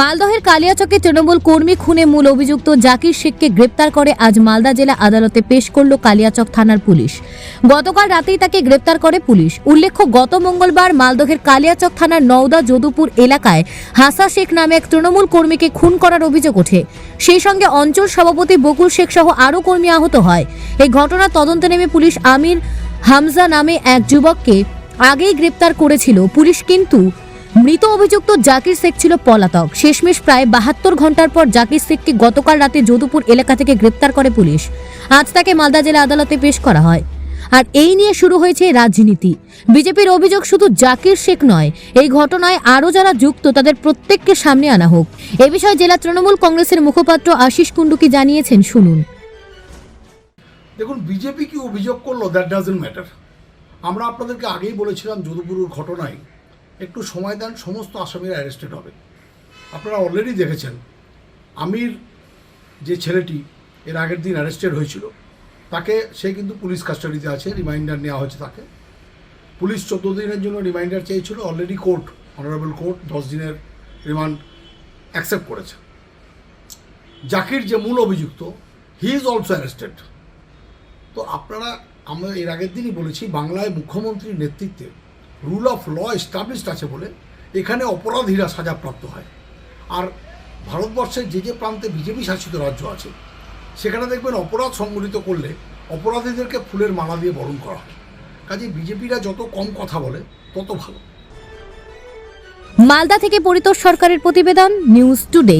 মালদহের কালিয়াচকে তৃণমূল কর্মী খুনে মূল অভিযুক্ত জাকির শেখকে গ্রেপ্তার করে আজ মালদা জেলা আদালতে পেশ করল কালিয়াচক থানার পুলিশ। গতকাল রাতেই তাকে গ্রেপ্তার করে পুলিশ। উল্লেখ্য, গত মঙ্গলবার মালদহের কালিয়াচক থানার নওদা যদুপুর এলাকায় হাসা শেখ নামে এক তৃণমূল কর্মীকে খুন করার অভিযোগ ওঠে। সেই সঙ্গে অঞ্চল সভাপতি বকুল শেখ সহ আরও কর্মী আহত হয়। এই ঘটনার তদন্তে নেমে পুলিশ আমির হামজা নামে এক যুবককে আগেই গ্রেপ্তার করেছিল। পুলিশ কিন্তু মৃত অভিযুক্ত জাকির শেখ ছিল পলাতক। শেষমেশ প্রায় বাহাত্তর ঘণ্টার পর জাকির শেখকে গতকাল রাতে যদুপুর এলাকা থেকে গ্রেপ্তার করে পুলিশ। আজ তাকে মালদা জেলা আদালতে পেশ করা হয়। আর এই নিয়ে শুরু হয়েছে রাজনীতি। বিজেপির অভিযোগ শুধু জাকির শেখ নয়, এই ঘটনায় আরও যারা যুক্ত তাদের প্রত্যেককে সামনে আনা হোক। এ বিষয়ে জেলা তৃণমূল কংগ্রেসের মুখপাত্র আশিস কুণ্ডু কি জানিয়েছেন শুনুন। দেখুন, বিজেপি কি অভিযোগ করল? দ্যাট ডাজেন্ট ম্যাটার আমরা আপনাদেরকে আগেই বলেছিলাম যদুপুরের ঘটনায় একটু সময় দেন, সমস্ত আসামিরা অ্যারেস্টেড হবে। আপনারা অলরেডি দেখেছেন, আমির যে ছেলেটি, এর আগের দিন অ্যারেস্টেড হয়েছিল। তাকে, সে কিন্তু পুলিশ কাস্টাডিতে আছে রিমাইন্ডার নেওয়া হয়েছে তাকে। পুলিশ চোদ্দ দিনের জন্য রিমাইন্ডার চেয়েছিল অলরেডি কোর্ট অনারেবল কোর্ট দশ দিনের রিমান্ড অ্যাকসেপ্ট করেছে। জাকির যে মূল অভিযুক্ত হি ইজ অলসো অ্যারেস্টেড তো আপনারা, আমরা এর আগের দিনই বলেছি, বাংলায় মুখ্যমন্ত্রীর নেতৃত্বে রুল অফ ল এস্টাবলিশড আছে বলে এখানে অপরাধীরা সাজাপ্রাপ্ত হয়। আর ভারতবর্ষের যে যে প্রান্তে বিজেপি শাসিত রাজ্য আছে, সেখানে দেখবেন অপরাধ সংগঠিত করলে অপরাধীদেরকে ফুলের মালা দিয়ে বরণ করা হয়। কাজে বিজেপিরা যত কম কথা বলে, তত ভালো। মালদা থেকে পরিতোষ সরকারের প্রতিবেদন, নিউজ টুডে।